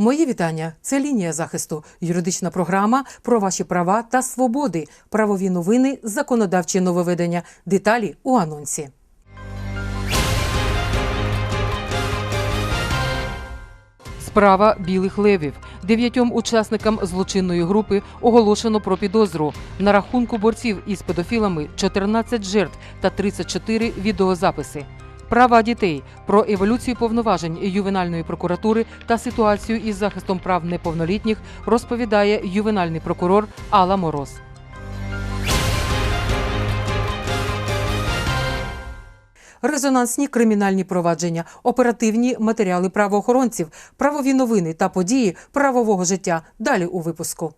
Мої вітання. Це лінія захисту, юридична програма про ваші права та свободи, правові новини, законодавчі нововведення. Деталі у анонсі. Справа білих левів. Дев'ятьом учасникам злочинної групи оголошено про підозру. На рахунку борців із педофілами 14 жертв та 34 відеозаписи. Права дітей про еволюцію повноважень ювенальної прокуратури та ситуацію із захистом прав неповнолітніх розповідає ювенальний прокурор Алла Мороз. Резонансні кримінальні провадження, оперативні матеріали правоохоронців, правові новини та події правового життя. Далі у випуску.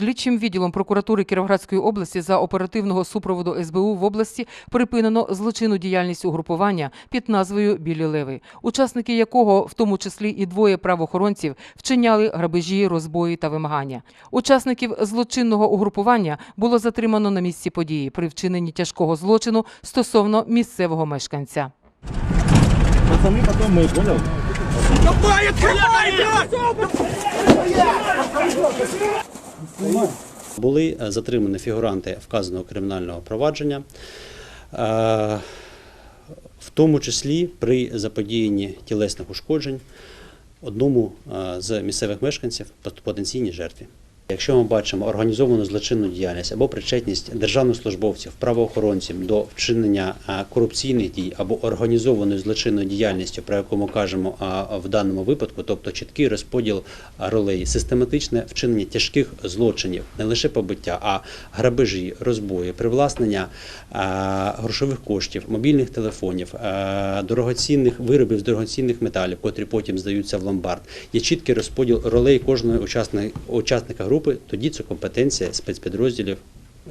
Слідчим відділом прокуратури Кіровоградської області за оперативного супроводу СБУ в області припинено злочинну діяльність угрупування під назвою Білі Леви, учасники якого, в тому числі і двоє правоохоронців, вчиняли грабежі, розбої та вимагання. Учасників злочинного угрупування було затримано на місці події при вчиненні тяжкого злочину стосовно місцевого мешканця. Пацаны потом мы, понял? Були е, затримані фігуранти вказаного кримінального провадження, е, в тому числі при заподіянні тілесних ушкоджень одному е, з місцевих мешканців потенційній жертві. Якщо ми бачимо організовану злочинну діяльність або причетність державних службовців, правоохоронців до вчинення корупційних дій або організованої злочинної діяльності, про яку ми кажемо в даному випадку, тобто чіткий розподіл ролей, систематичне вчинення тяжких злочинів, не лише побиття, а грабежі, розбої, привласнення грошових коштів, мобільних телефонів, дорогоцінних виробів з дорогоцінних металів, котрі потім здаються в ломбард. Є чіткий розподіл ролей кожного учасника, учасника групи. Тоді це компетенція спецпідрозділів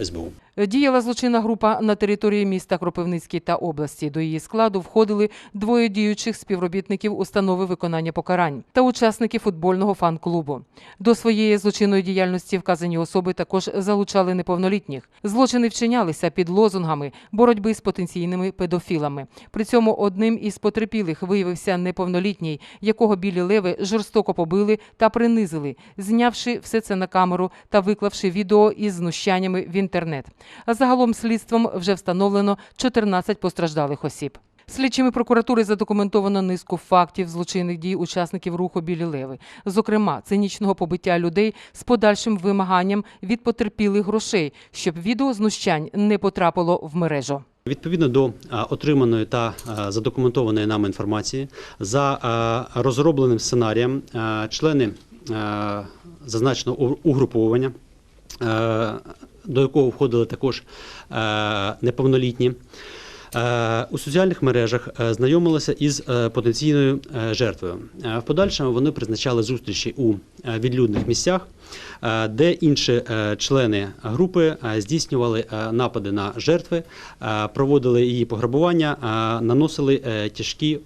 СБУ. Діяла злочинна група на території міста Кропивницький та області. До її складу входили двоє діючих співробітників установи виконання покарань та учасники футбольного фан-клубу. До своєї злочинної діяльності вказані особи також залучали неповнолітніх. Злочини вчинялися під лозунгами боротьби з потенційними педофілами. При цьому одним із потерпілих виявився неповнолітній, якого білі леви жорстоко побили та принизили, знявши все це на камеру та виклавши відео із знущаннями в інтернет. Загалом слідством вже встановлено 14 постраждалих осіб. Слідчими прокуратури задокументовано низку фактів злочинних дій учасників руху Білі Леви, зокрема цинічного побиття людей з подальшим вимаганням від потерпілих грошей, щоб відео знущань не потрапило в мережу. Відповідно до отриманої та задокументованої нами інформації, за розробленим сценарієм члени зазначеного у- угруповання, а, до якого входили також неповнолітні. е, У соціальних мережах е, знайомилися із е, потенційною е, жертвою. Е, В подальшому вони призначали зустрічі у е, відлюдних місцях, е, де інші е, члени групи е, здійснювали е, напади на жертви, е, проводили її пограбування, е, наносили е, тяжкі е,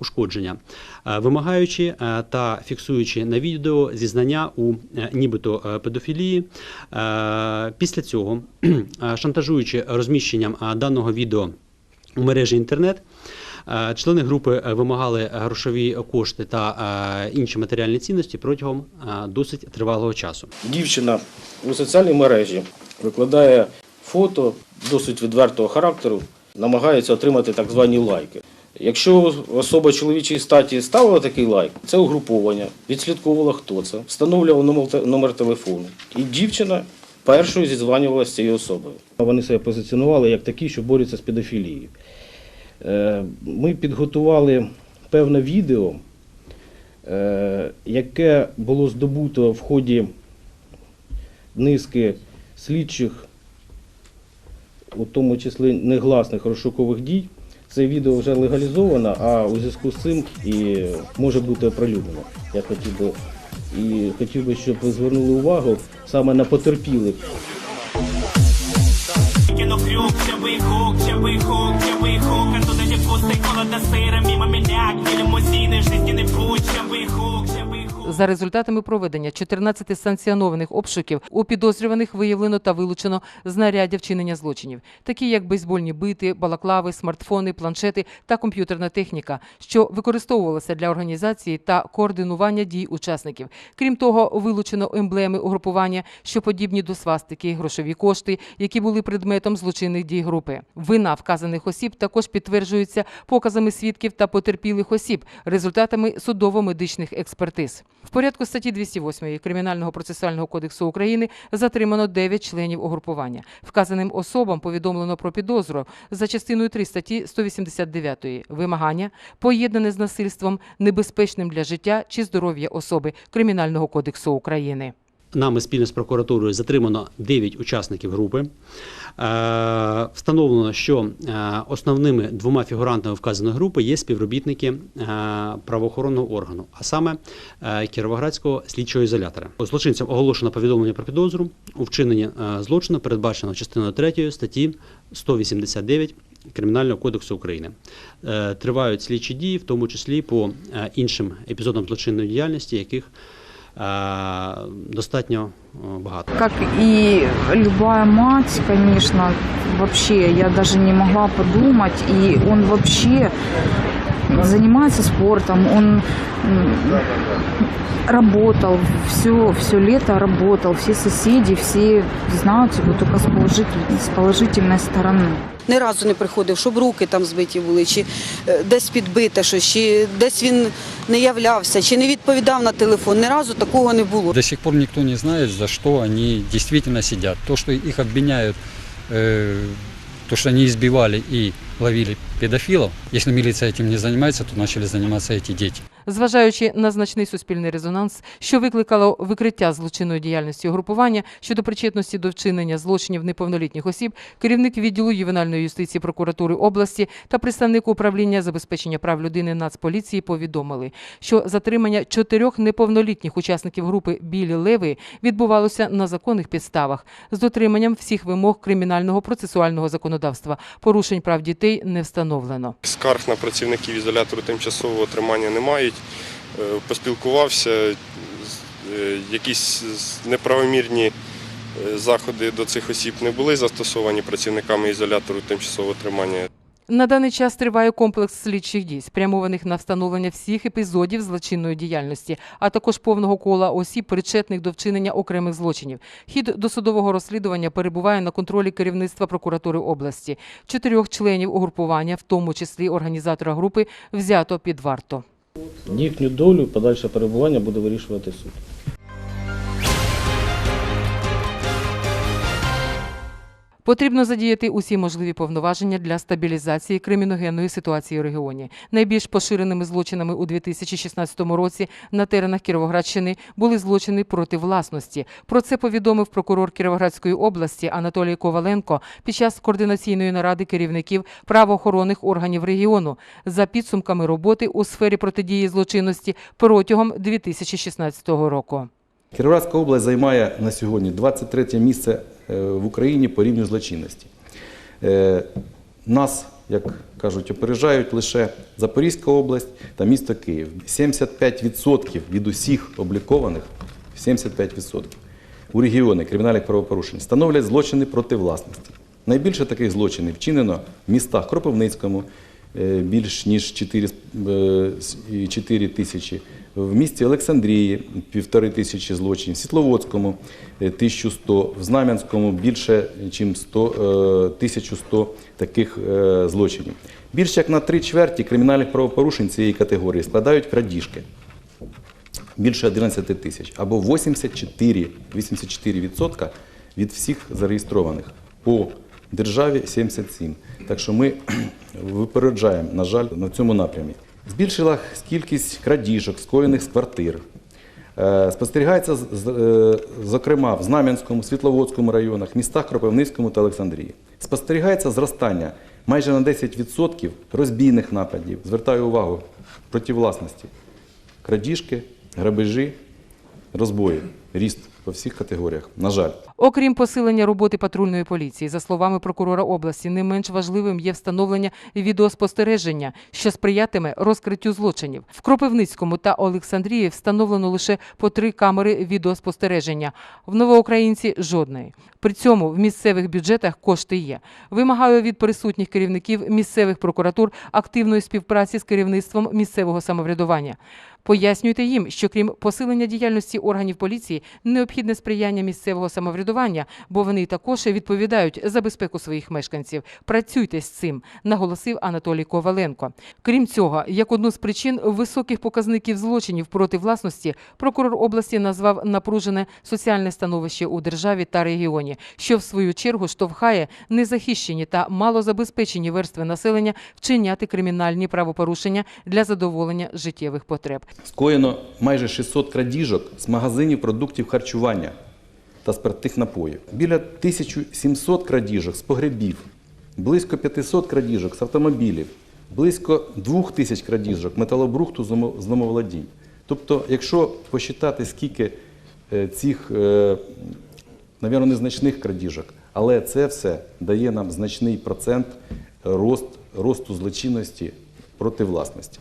ушкодження, Е, вимагаючи е, та фіксуючи на відео зізнання у е, нібито е, педофілії. Е, Після цього, е, шантажуючи розміщенням е, даного відео у мережі інтернет. е, Члени групи е, вимагали грошові кошти та е, інші матеріальні цінності протягом е, досить тривалого часу. Дівчина у соціальній мережі викладає фото досить відвертого характеру, намагається отримати так звані лайки. Якщо особа чоловічої статі ставила такий лайк, це угруповання, відслідковувала хто це, встановлювала номер, телефону. І дівчина першою зізванювалася з цією особою. Вони себе позиціонували як такі, що борються з педофілією. Е, Ми підготували певне відео, е, яке було здобуто в ході низки слідчих, у тому числі негласних розшукових дій. Це відео вже легалізовано, а у зв'язку з цим і може бути оприлюднено. Я хотів би і хотів би, щоб ви звернули увагу саме на потерпілих. Кино крюк, хук, чавый хук, чавый хук Оттуда где вкусный холода сыра Мимо меня, где лимузины, жизненный путь Чавый хук, чавый хук за результатами проведення 14 санкціонованих обшуків у підозрюваних виявлено та вилучено знаряддя вчинення злочинів, такі як бейсбольні бити, балаклави, смартфони, планшети та комп'ютерна техніка, що використовувалася для організації та координування дій учасників. Крім того, вилучено емблеми угрупування, що подібні до свастики, грошові кошти, які були предметом злочинних дій групи. Вина вказаних осіб також підтверджується показами свідків та потерпілих осіб, результатами судово-медичних експертиз. В порядку статті 208 Кримінального процесуального кодексу України затримано 9 членів угрупування. Вказаним особам повідомлено про підозру за частиною 3 статті 189 вимагання, поєднане з насильством, небезпечним для життя чи здоров'я особи Кримінального кодексу України. Нами спільно з прокуратурою затримано 9 учасників групи. Е, Встановлено, що е, основними двома фігурантами вказаної групи є співробітники е, правоохоронного органу, а саме Кіровоградського слідчого ізолятора. Злочинцям оголошено повідомлення про підозру у вчиненні злочину, передбачено частиною 3 статті 189 Кримінального кодексу України. Тривають слідчі дії, в тому числі по іншим епізодам злочинної діяльності, яких достатньо е, багато. Как и любая мать, конечно, вообще я даже не могла подумать, и он вообще занимается спортом, он работал, все, все лето работал, все соседи, все знают его только с положительной, с положительной стороны. Ні разу не приходив, щоб руки там збиті були, чи е, десь підбите щось, чи десь він не являвся, чи не відповідав на телефон. Ні разу такого не було. До сих пор никто не знает, за что они действительно сидят. То, что их обвиняют, э, то, что они избивали и ловили педофилов, если милиция этим не занимается, то начали заниматься эти дети. Зважаючи на значний суспільний резонанс, що викликало викриття злочинної діяльності угрупування щодо причетності до вчинення злочинів неповнолітніх осіб, керівник відділу ювенальної юстиції прокуратури області та представник управління забезпечення прав людини Нацполіції повідомили, що затримання чотирьох неповнолітніх учасників групи Білі Леви відбувалося на законних підставах з дотриманням всіх вимог кримінального процесуального законодавства. Порушень прав дітей не встановлено. Скарг на працівників ізолятору тимчасового тримання не мають. Е, Поспілкувався, е, якісь неправомірні е, заходи до цих осіб не були застосовані працівниками ізолятору тимчасового тримання. На даний час триває комплекс слідчих дій, спрямованих на встановлення всіх епізодів злочинної діяльності, а також повного кола осіб, причетних до вчинення окремих злочинів. Хід досудового розслідування перебуває на контролі керівництва прокуратури області. Чотирьох членів угрупування, в тому числі організатора групи, взято під варту. Їхню долю, подальше перебування буде вирішувати суд. Потрібно задіяти усі можливі повноваження для стабілізації криміногенної ситуації у регіоні. Найбільш поширеними злочинами у 2016 році на теренах Кіровоградщини були злочини проти власності. Про це повідомив прокурор Кіровоградської області Анатолій Коваленко під час координаційної наради керівників правоохоронних органів регіону за підсумками роботи у сфері протидії злочинності протягом 2016 року. Кіровоградська область займає на сьогодні 23 місце в Україні по рівню злочинності. Е, Нас, як кажуть, опережають лише Запорізька область та місто Київ. 75% від усіх облікованих 75% у регіони кримінальних правопорушень становлять злочини проти власності. Найбільше таких злочинів вчинено в містах Кропивницькому, е, більш ніж 4, е, 4 тисячі, в місті Олександрії півтори тисячі злочинів, в Світловодському е, 1100, в Знам'янському більше, ніж 100, е, 1100 таких е, злочинів. Більше як на три чверті кримінальних правопорушень цієї категорії складають крадіжки більше 11 тисяч, або 84, 84% від всіх зареєстрованих. По державі 77. Так що ми випереджаємо, на жаль, на цьому напрямі. Збільшила кількість крадіжок, скоєних з квартир. Е, Спостерігається, е, зокрема, в Знам'янському, Світловодському районах, містах Кропивницькому та Олександрії. Спостерігається зростання майже на 10% розбійних нападів. Звертаю увагу проти власності крадіжки, грабежі, розбої, ріст по всіх категоріях. На жаль. Окрім посилення роботи патрульної поліції, за словами прокурора області, не менш важливим є встановлення відеоспостереження, що сприятиме розкриттю злочинів. В Кропивницькому та Олександрії встановлено лише по три камери відеоспостереження. В Новоукраїнці жодної. При цьому в місцевих бюджетах кошти є. Вимагаю від присутніх керівників місцевих прокуратур активної співпраці з керівництвом місцевого самоврядування. Пояснюйте їм, що крім посилення діяльності органів поліції, необхідне сприяння місцевого самоврядування, бо вони також відповідають за безпеку своїх мешканців. Працюйте з цим, наголосив Анатолій Коваленко. Крім цього, як одну з причин високих показників злочинів проти власності, прокурор області назвав напружене соціальне становище у державі та регіоні, що в свою чергу штовхає незахищені та малозабезпечені верстви населення вчиняти кримінальні правопорушення для задоволення життєвих потреб. Скоєно майже 600 крадіжок з магазинів продуктів харчування та спиртних напоїв. Біля 1700 крадіжок з погребів, близько 500 крадіжок з автомобілів, близько 2000 крадіжок металобрухту з домо- з домоволодінь. Тобто, якщо посчитати, скільки е, цих, е, навірно, незначних крадіжок, але це все дає нам значний процент рост, росту злочинності проти власності.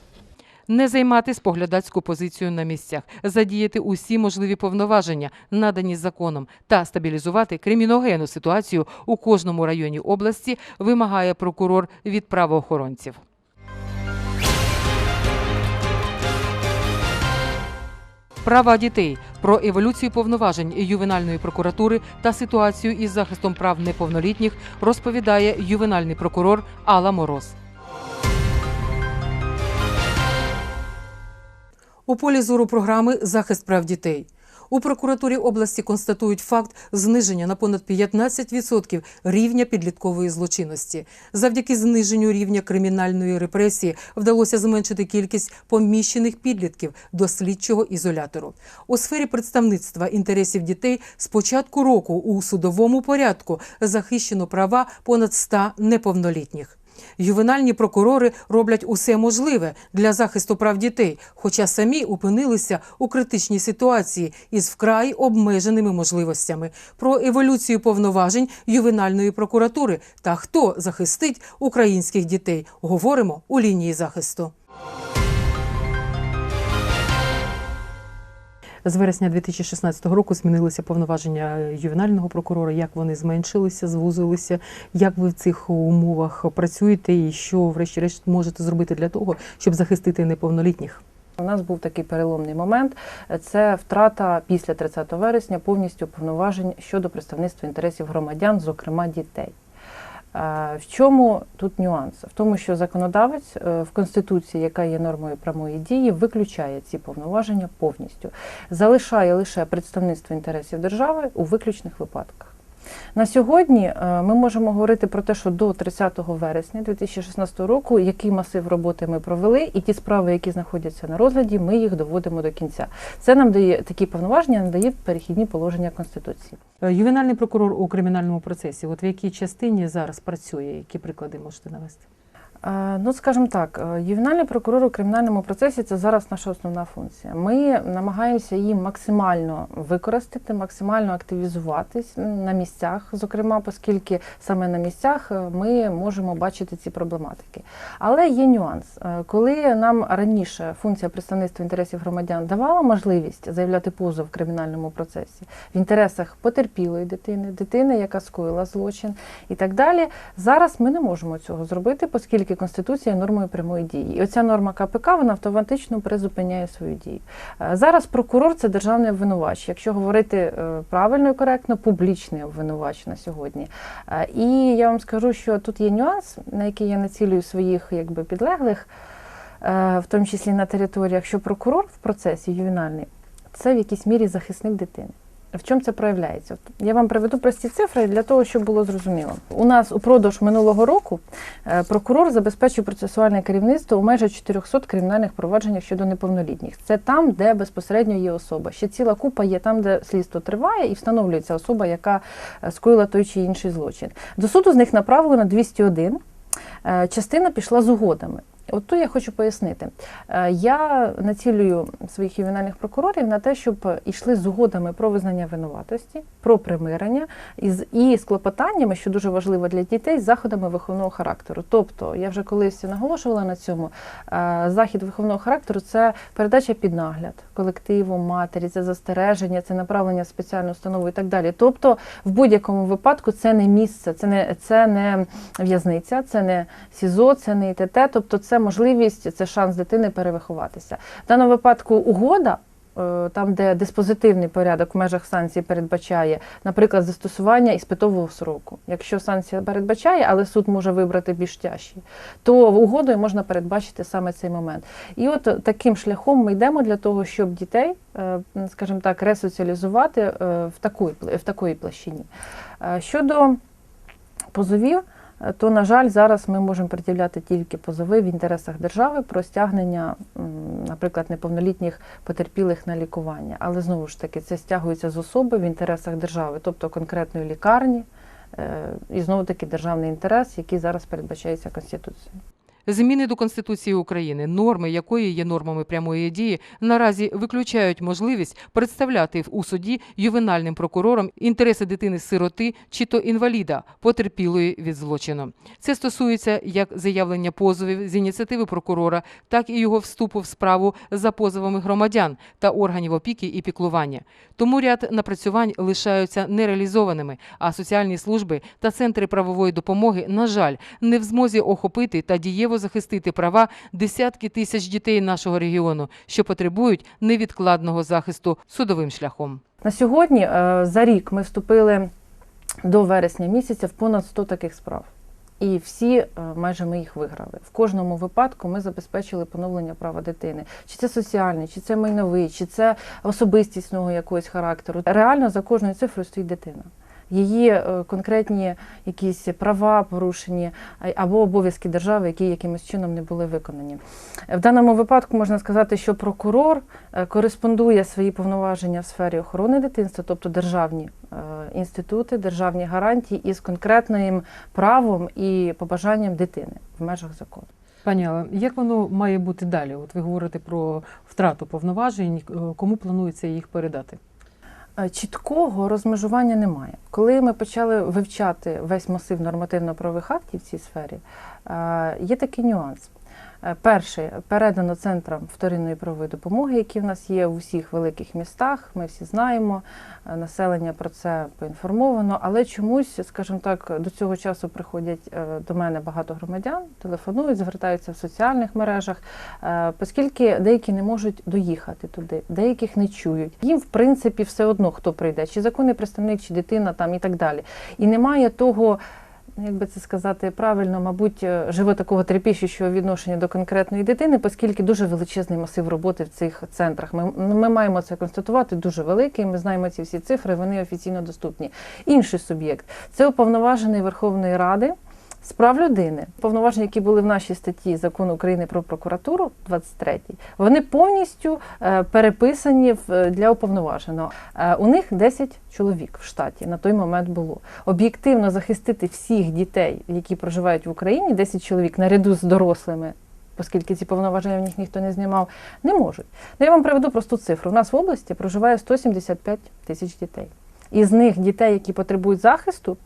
Не займати споглядацьку позицію на місцях, задіяти усі можливі повноваження, надані законом, та стабілізувати криміногенну ситуацію у кожному районі області, вимагає прокурор від правоохоронців. Права дітей про еволюцію повноважень ювенальної прокуратури та ситуацію із захистом прав неповнолітніх розповідає ювенальний прокурор Алла Мороз. У полі зору програми Захист прав дітей. У прокуратурі області констатують факт зниження на понад 15% рівня підліткової злочинності. Завдяки зниженню рівня кримінальної репресії вдалося зменшити кількість поміщених підлітків до слідчого ізолятору. У сфері представництва інтересів дітей з початку року у судовому порядку захищено права понад 100 неповнолітніх. Ювенальні прокурори роблять усе можливе для захисту прав дітей, хоча самі опинилися у критичній ситуації із вкрай обмеженими можливостями. Про еволюцію повноважень ювенальної прокуратури та хто захистить українських дітей говоримо у лінії захисту. З вересня 2016 року змінилися повноваження ювенального прокурора. Як вони зменшилися, звузилися? Як ви в цих умовах працюєте, і що, врешті-решт, можете зробити для того, щоб захистити неповнолітніх? У нас був такий переломний момент. Це втрата після 30 вересня повністю повноважень щодо представництва інтересів громадян, зокрема дітей. В чому тут нюанс? В тому, що законодавець е, в Конституції, яка є нормою прямої дії, виключає ці повноваження повністю, залишає лише представництво інтересів держави у виключних випадках. На сьогодні е, ми можемо говорити про те, що до 30 вересня 2016 року який масив роботи ми провели, і ті справи, які знаходяться на розгляді, ми їх доводимо до кінця. Це нам дає такі повноваження, надає перехідні положення Конституції. Е, Ювенальний прокурор у кримінальному процесі. От в якій частині зараз працює? Які приклади можете навести? Е, Ну, скажімо так, е, ювенальний прокурор у кримінальному процесі це зараз наша основна функція. Ми намагаємося її максимально використати, максимально активізуватись на місцях, зокрема, оскільки саме на місцях е, ми можемо бачити ці проблематики. Але є нюанс. Коли нам раніше функція представництва інтересів громадян давала можливість заявляти позов в кримінальному процесі в інтересах потерпілої дитини, дитини, яка скоїла злочин і так далі, зараз ми не можемо цього зробити, оскільки Конституція нормою прямої дії. І оця норма КПК вона автоматично призупиняє свою дію. Е, Зараз прокурор це державний обвинувач. Якщо говорити е, правильно і коректно, публічний обвинувач на сьогодні. Е, І я вам скажу, що тут є нюанс, на який я націлюю своїх якби підлеглих, в тому числі на територіях, що прокурор в процесі ювенальний це в якійсь мірі захисник дитини. В чому це проявляється? Я вам приведу прості цифри для того, щоб було зрозуміло. У нас упродовж минулого року е, прокурор забезпечив процесуальне керівництво у майже 400 кримінальних провадженнях щодо неповнолітніх. Це там, де безпосередньо є особа. Ще ціла купа є там, де слідство триває і встановлюється особа, яка е, скоїла той чи інший злочин. До суду з них направлено 201. Е, Частина пішла з угодами. От тут я хочу пояснити. Е, Я націлюю своїх ювенальних прокурорів на те, щоб йшли з угодами про визнання винуватості, про примирення і з, і з клопотаннями, що дуже важливо для дітей, з заходами виховного характеру. Тобто, я вже колись наголошувала на цьому. е, Захід виховного характеру це передача під нагляд колективу, матері, це застереження, це направлення в спеціальну установу і так далі. Тобто, в будь-якому випадку це не місце, це не це не в'язниця, це не СІЗО, це не ІТТ, тобто це можливість, це шанс дитини перевиховатися. В даному випадку угода. е, Там, де диспозитивний порядок в межах санкції передбачає, наприклад, застосування іспитового сроку. Якщо санкція передбачає, але суд може вибрати більш тяжчі, то угодою можна передбачити саме цей момент. І от таким шляхом ми йдемо для того, щоб дітей, е, скажімо так, ресоціалізувати е, в такої, в такої площині. Щодо позовів, то, на жаль, зараз ми можемо пред'являти тільки позови в інтересах держави про стягнення, наприклад, неповнолітніх потерпілих на лікування. Але знову ж таки, це стягується з особи в інтересах держави, тобто конкретної лікарні, е, і знову таки державний інтерес, який зараз передбачається Конституцією. Зміни до Конституції України, норми якої є нормами прямої дії, наразі виключають можливість представляти у суді ювенальним прокурором інтереси дитини-сироти чи то інваліда, потерпілої від злочину. Це стосується як заявлення позовів з ініціативи прокурора, так і його вступу в справу за позовами громадян та органів опіки і піклування. Тому ряд напрацювань лишаються нереалізованими, а соціальні служби та центри правової допомоги, на жаль, не в змозі охопити та дієво захистити права десятки тисяч дітей нашого регіону, що потребують невідкладного захисту судовим шляхом. На сьогодні е, за рік ми вступили до вересня місяця в понад 100 таких справ. І всі е, майже ми їх виграли. В кожному випадку ми забезпечили поновлення права дитини. Чи це соціальний, чи це майновий, чи це особистісного якогось характеру. Реально за кожною цифрою стоїть дитина. Її е, конкретні якісь права порушені або обов'язки держави, які якимось чином не були виконані. В даному випадку можна сказати, що прокурор е, кореспондує свої повноваження в сфері охорони дитинства, тобто державні е, інститути, державні гарантії із конкретним правом і побажанням дитини в межах закону. Пані Алла, як воно має бути далі? От ви говорите про втрату повноважень, кому планується їх передати? Е, Чіткого розмежування немає. Коли ми почали вивчати весь масив нормативно-правових актів в цій сфері, е, є такий нюанс. Е, Перший передано центрам вторинної правової допомоги, які в нас є в усіх великих містах. Ми всі знаємо, е, населення про це поінформовано, але чомусь, скажімо так, до цього часу приходять е, до мене багато громадян, телефонують, звертаються в соціальних мережах, оскільки деякі не можуть доїхати туди, деяких не чують. Їм, в принципі, все одно хто прийде, чи законний представник, чи дитина там і так далі. І немає того. Ну, Як би це сказати правильно, мабуть, е, живе такого трепіщущого відношення до конкретної дитини, оскільки дуже величезний масив роботи в цих центрах. Ми, ну, ми маємо це констатувати дуже великий. Ми знаємо ці всі цифри, вони офіційно доступні. Інший суб'єкт це уповноважений Верховної Ради з прав людини. Повноваження, які були в нашій статті закону України про прокуратуру, 23 вони повністю е, переписані в- для уповноваженого. Е, У них 10 чоловік в штаті на той момент було. Об'єктивно захистити всіх дітей, які проживають в Україні, 10 чоловік наряду з дорослими. Оскільки ці повноваження в них ніхто не знімав, не можуть. Ну, я вам приведу просту цифру. У нас в області проживає 175 тисяч дітей. Із них дітей, які потребують захисту,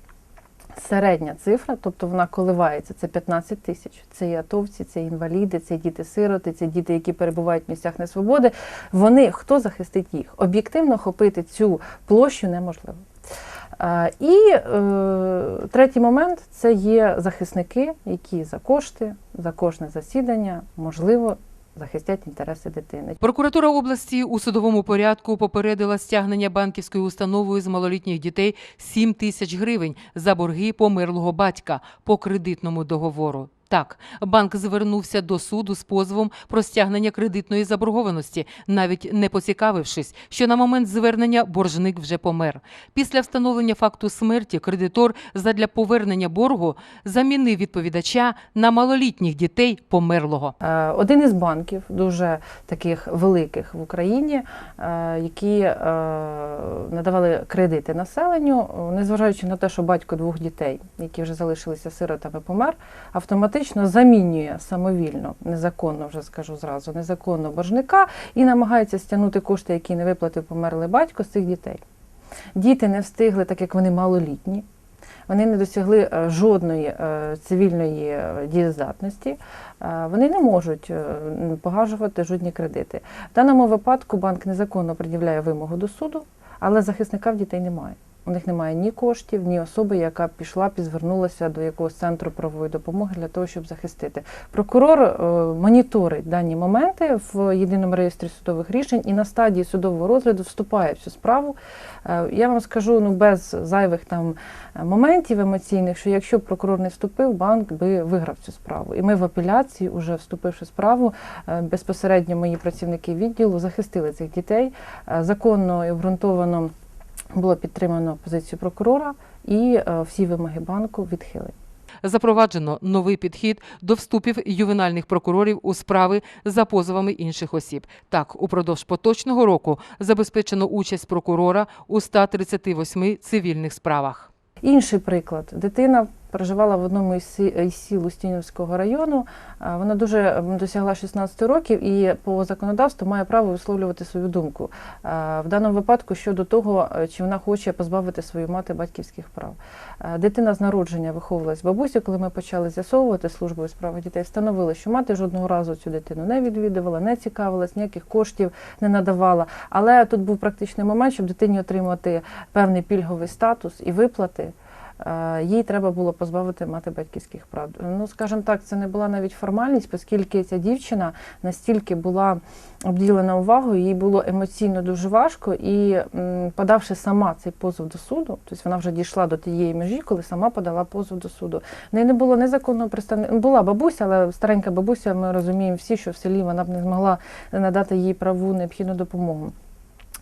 середня цифра, тобто вона коливається, це 15 тисяч. Це і атовці, це інваліди, це діти-сироти, це діти, які перебувають в місцях несвободи. Вони хто захистить їх? Об'єктивно охопити цю площу неможливо. І е, третій момент це є захисники, які за кошти, за кожне засідання, можливо, захистять інтереси дитини. Прокуратура області у судовому порядку попередила стягнення банківською установою з малолітніх дітей 7 тисяч гривень за борги померлого батька по кредитному договору. Так, банк звернувся до суду з позовом про стягнення кредитної заборгованості, навіть не поцікавившись, що на момент звернення боржник вже помер. Після встановлення факту смерті кредитор задля повернення боргу замінив відповідача на малолітніх дітей померлого. Е, Один із банків, дуже таких великих в Україні, е, які е, надавали кредити населенню, незважаючи на те, що батько двох дітей, які вже залишилися сиротами, помер, автоматично фактично замінює самовільно, незаконно вже скажу зразу, незаконно боржника і намагається стягнути кошти, які не виплатив померлий батько з цих дітей. Діти не встигли, так як вони малолітні. Вони не досягли е, жодної е, цивільної е, дієздатності, вони не можуть м, погашувати жодні кредити. В даному випадку банк незаконно пред'являє вимогу до суду, але захисника в дітей немає. У них немає ні коштів, ні особи, яка пішла звернулася до якогось центру правової допомоги для того, щоб захистити. Прокурор е, моніторить дані моменти в єдиному реєстрі судових рішень і на стадії судового розгляду вступає в цю справу. Е, Я вам скажу ну без зайвих там е, моментів емоційних, що якщо б прокурор не вступив, банк би виграв цю справу. І ми в апеляції, уже вступивши в справу, безпосередньо мої працівники відділу захистили цих дітей законно і обґрунтовано було підтримано позицію прокурора і е, всі вимоги банку відхилені. Запроваджено новий підхід до вступів ювенальних прокурорів у справи за позовами інших осіб. Так, упродовж поточного року забезпечено участь прокурора у 138 цивільних справах. Інший приклад. Дитина проживала в одному із сі- із сіл Устінівського району. Вона дуже досягла 16 років і по законодавству має право висловлювати свою думку. В даному випадку щодо того, е, чи вона хоче позбавити свою мати батьківських прав. Дитина з народження виховувалась бабусі. Коли ми почали з'ясовувати службу у справах дітей, встановили, що мати жодного разу цю дитину не відвідувала, не цікавилась, ніяких коштів не надавала. Але тут був практичний момент, щоб дитині отримати певний пільговий статус і виплати. Е, Їй треба було позбавити мати батьківських прав. Ну, скажімо так, це не була навіть формальність, оскільки ця дівчина настільки була обділена увагою, їй було емоційно дуже важко, і подавши сама цей позов до суду, тобто вона вже дійшла до тієї межі, коли сама подала позов до суду. Неї не було незаконного представника. Була бабуся, але старенька бабуся, ми розуміємо всі, що в селі вона б не змогла надати їй праву необхідну допомогу.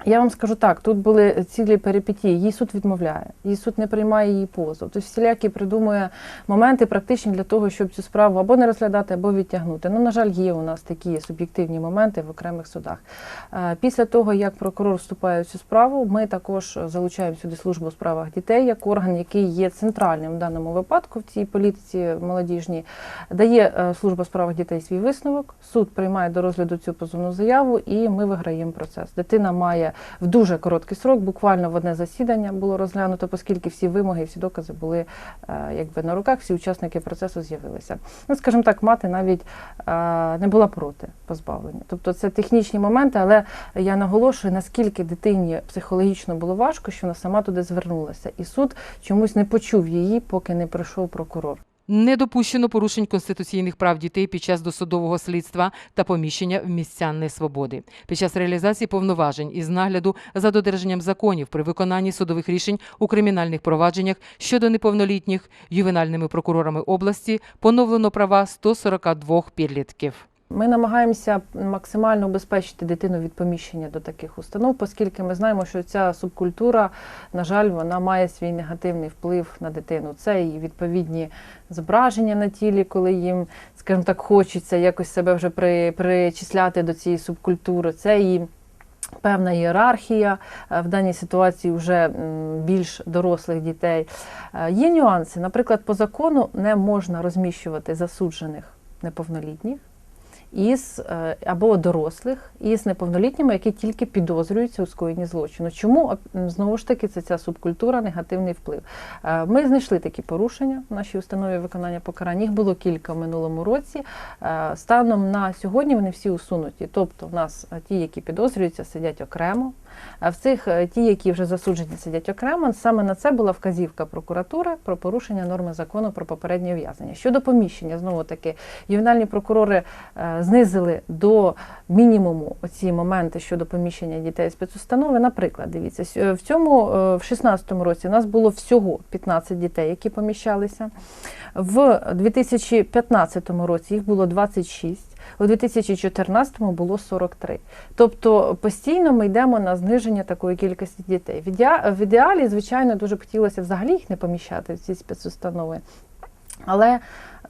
Я вам скажу так, тут були цілі перипетії. Її суд відмовляє, її суд не приймає її позов. Тобто всілякі придумує моменти практичні для того, щоб цю справу або не розглядати, або відтягнути. Ну, на жаль, є у нас такі суб'єктивні моменти в окремих судах. Е, Після того, як прокурор вступає в цю справу, ми також залучаємо сюди службу у справах дітей як орган, який є центральним в даному випадку в цій політиці молодіжній. Дає е, служба у справах дітей свій висновок. Суд приймає до розгляду цю позовну заяву, і ми виграємо процес. Дитина має в дуже короткий срок, буквально в одне засідання було розглянуто, оскільки всі вимоги, і всі докази були е, якби на руках, всі учасники процесу з'явилися. Ну, скажімо так, мати навіть е, не була проти позбавлення. Тобто це технічні моменти, але я наголошую, наскільки дитині психологічно було важко, що вона сама туди звернулася. І суд чомусь не почув її, поки не прийшов прокурор. Не допущено порушень конституційних прав дітей під час досудового слідства та поміщення в місця несвободи. Під час реалізації повноважень із нагляду за додержанням законів при виконанні судових рішень у кримінальних провадженнях щодо неповнолітніх ювенальними прокурорами області поновлено права 142 підлітків. Ми намагаємося максимально убезпечити дитину від поміщення до таких установ, оскільки ми знаємо, що ця субкультура, на жаль, вона має свій негативний вплив на дитину. Це і відповідні зображення на тілі, коли їм, скажімо так, хочеться якось себе вже при, причисляти до цієї субкультури. Це і Певна ієрархія е, в даній ситуації вже більш дорослих дітей. Е, Є нюанси. Наприклад, по закону не можна розміщувати засуджених неповнолітніх із е, або дорослих із неповнолітніми, які тільки підозрюються у скоєнні злочину. Чому знову ж таки це ця субкультура, негативний вплив? Е, Ми знайшли такі порушення в нашій установі виконання покарань. Їх було кілька в минулому році. Е, Станом на сьогодні вони всі усунуті. Тобто, в нас ті, які підозрюються, сидять окремо. А в цих е, ті, які вже засуджені, сидять окремо. Саме на це була вказівка прокуратури про порушення норми закону про попереднє ув'язнення. Щодо поміщення, знову таки, ювенальні прокурори е, знизили до мінімуму оці моменти щодо поміщення дітей спецустанови. Наприклад, дивіться, в цьому е, в 16-му році у нас було всього 15 дітей, які поміщалися. В 2015 році їх було 26. У 2014-му було 43. Тобто постійно ми йдемо на зниження такої кількості дітей. В ідеалі, звичайно, дуже б хотілося взагалі їх не поміщати в ці спецустанови. Але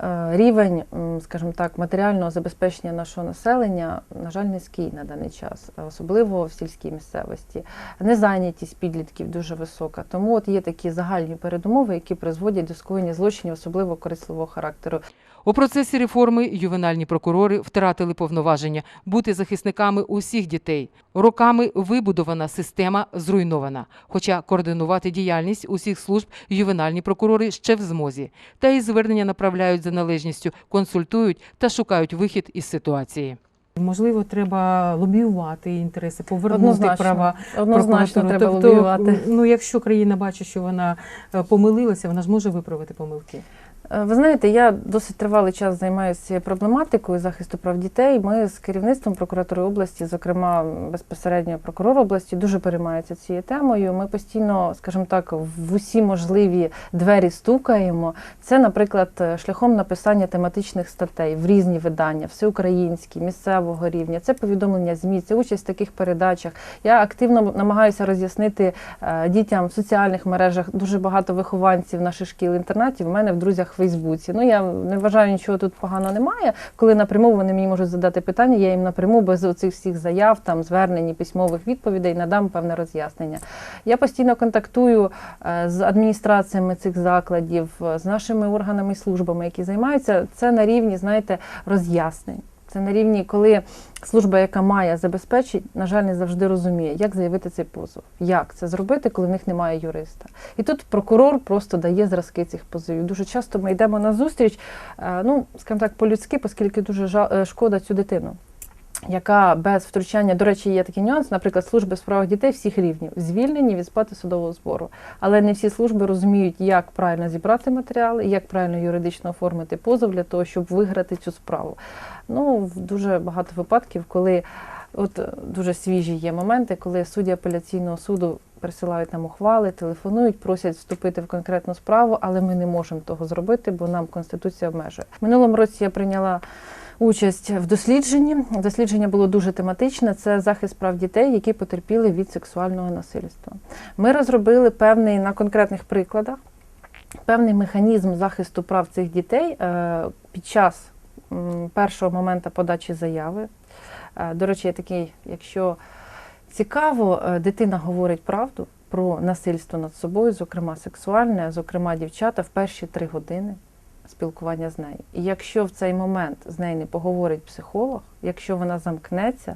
Е, Рівень, скажімо так, матеріального забезпечення нашого населення, на жаль, низький на даний час, особливо в сільській місцевості. Незайнятість підлітків дуже висока. Тому от є такі загальні передумови, які призводять до скоєння злочинів, особливо корисливого характеру. У процесі реформи ювенальні прокурори втратили повноваження бути захисниками усіх дітей. Роками вибудована система зруйнована. Хоча координувати діяльність усіх служб ювенальні прокурори ще в змозі. Та і звернення направляють за належністю, консультують та шукають вихід із ситуації. Можливо, треба лобіювати інтереси, повернути Однозначно. права Однозначно треба тобто, лобіювати. Ну, якщо країна бачить, що вона е, помилилася, вона ж може виправити помилки. Е, Ви знаєте, я досить тривалий час займаюся проблематикою захисту прав дітей. Ми з керівництвом прокуратури області, зокрема безпосередньо прокурор області, дуже переймається цією темою. Ми постійно, скажімо так, в усі можливі двері стукаємо. Це, наприклад, шляхом написання тематичних статей в різні видання, всеукраїнські, місцевого рівня. Це повідомлення ЗМІ, це участь в таких передачах. Я активно намагаюся роз'яснити е, дітям в соціальних мережах. Дуже багато вихованців наших шкіл-інтернатів. У мене в друзях Фейсбуці. Ну я не вважаю, нічого тут поганого немає. Коли напряму вони мені можуть задати питання, я їм напряму без оцих всіх заяв, там звернень письмових відповідей надам певне роз'яснення. Я постійно контактую е, з адміністраціями цих закладів, е, з нашими органами і службами, які займаються. Це на рівні, знаєте, роз'яснень. Це на рівні, коли служба, яка має забезпечить, на жаль, не завжди розуміє, як заявити цей позов, як це зробити, коли в них немає юриста. І тут прокурор просто дає зразки цих позовів. Дуже часто ми йдемо на зустріч, е, ну скажімо так, по-людськи, оскільки дуже е, шкода цю дитину. Яка без втручання, до речі, є такий нюанс, наприклад, служби з прав дітей всіх рівнів звільнені від сплати судового збору. Але не всі служби розуміють, як правильно зібрати матеріали, як правильно юридично оформити позов для того, щоб виграти цю справу. Ну, дуже багато випадків, коли от дуже свіжі є моменти, коли судді апеляційного суду присилають нам ухвали, телефонують, просять вступити в конкретну справу, але ми не можемо того зробити, бо нам конституція обмежує. Минулому році я прийняла. Участь в дослідженні. Дослідження було дуже тематичне. Це захист прав дітей, які потерпіли від сексуального насильства. Ми розробили певний на конкретних прикладах певний механізм захисту прав цих дітей е, під час першого моменту подачі заяви. Е, До речі, є такий, якщо цікаво, е, дитина говорить правду про насильство над собою, зокрема сексуальне, зокрема дівчата, в перші три години спілкування з нею. І якщо в цей момент з нею не поговорить психолог, якщо вона замкнеться,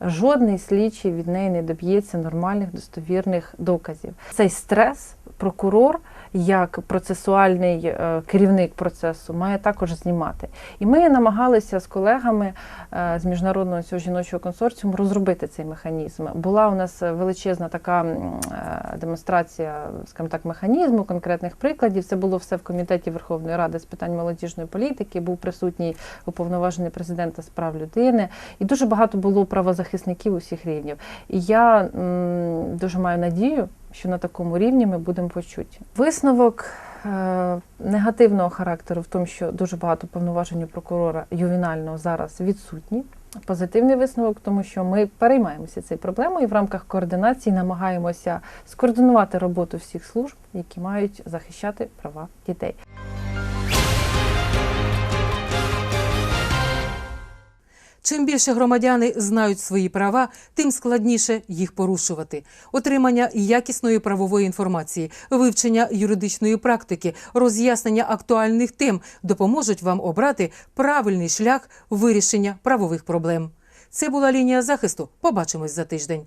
жодний слідчий від неї не доб'ється нормальних достовірних доказів. Цей стрес прокурор, як процесуальний е, керівник процесу, має також знімати. І ми намагалися з колегами е, з міжнародного цього жіночого консорціуму розробити цей механізм. Була у нас величезна така е, демонстрація, скажімо так, механізму, конкретних прикладів. Це було все в комітеті Верховної Ради з питань молодіжної політики. Був присутній уповноважений президента з прав людини, і дуже багато було правозахисників усіх рівнів. І я дуже маю надію, що на такому рівні ми будемо почуті. Висновок е, негативного характеру в тому, що дуже багато повноважень у прокурора ювенального зараз відсутні. Позитивний висновок, тому що ми переймаємося цією проблемою і в рамках координації намагаємося скоординувати роботу всіх служб, які мають захищати права дітей. Чим більше громадяни знають свої права, тим складніше їх порушувати. Отримання якісної правової інформації, вивчення юридичної практики, роз'яснення актуальних тем допоможуть вам обрати правильний шлях вирішення правових проблем. Це була лінія захисту. Побачимось за тиждень.